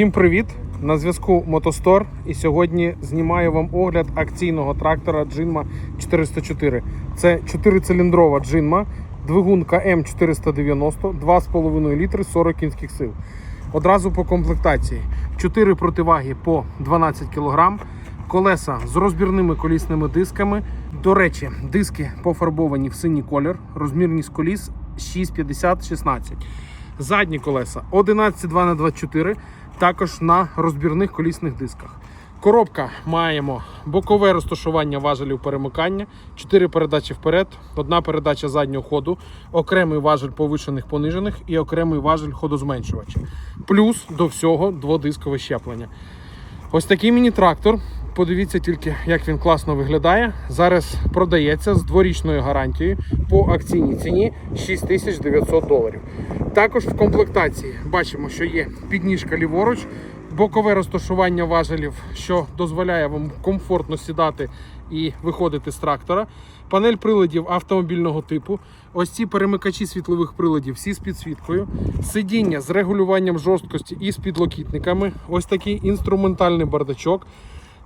Всім привіт! На зв'язку Мотостор. І сьогодні знімаю вам огляд акційного трактора Джинма 404. Це 4-циліндрова джинма, двигунка М490, 2,5 літри 40 кінських сил. Одразу по комплектації: 4 противаги по 12 кг, колеса з розбірними колісними дисками. До речі, диски пофарбовані в синій колір, розмірність коліс 6,50-16. Задні колеса 11,2 на 24 також на розбірних колісних дисках. Коробка маємо бокове розташування важелів перемикання, 4 передачі вперед, одна передача заднього ходу, окремий важель повишених понижених і окремий важель ходозменшувача. Плюс до всього дводискове щеплення. Ось такий міні-трактор. Подивіться тільки, як він класно виглядає. Зараз продається з дворічною гарантією по акційній ціні 6900 доларів. Також в комплектації бачимо, що є підніжка ліворуч, бокове розташування важелів, що дозволяє вам комфортно сідати і виходити з трактора. Панель приладів автомобільного типу. Ось ці перемикачі світлових приладів, всі з підсвіткою. Сидіння з регулюванням жорсткості і з підлокітниками. Ось такий інструментальний бардачок.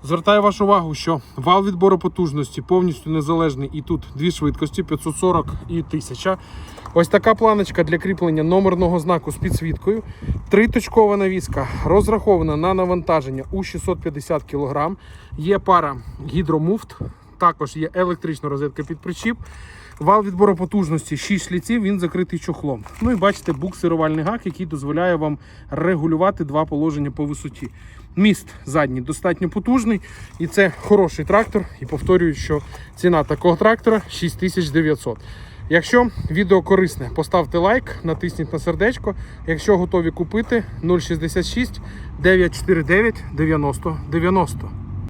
Звертаю вашу увагу, що вал відбору потужності повністю незалежний і тут дві швидкості 540 і 1000. Ось така планочка для кріплення номерного знаку з підсвіткою. Триточкова навіска розрахована на навантаження у 650 кг. Є пара гідромуфт, також є електрична розетка під причіп. Вал відбору потужності 6 шліців, він закритий чохлом. Ну і бачите, буксирувальний гак, який дозволяє вам регулювати два положення по висоті. Міст задній достатньо потужний, і це хороший трактор. І повторюю, що ціна такого трактора 6900. Якщо відео корисне, поставте лайк, натисніть на сердечко. Якщо готові купити 066 949 90 90.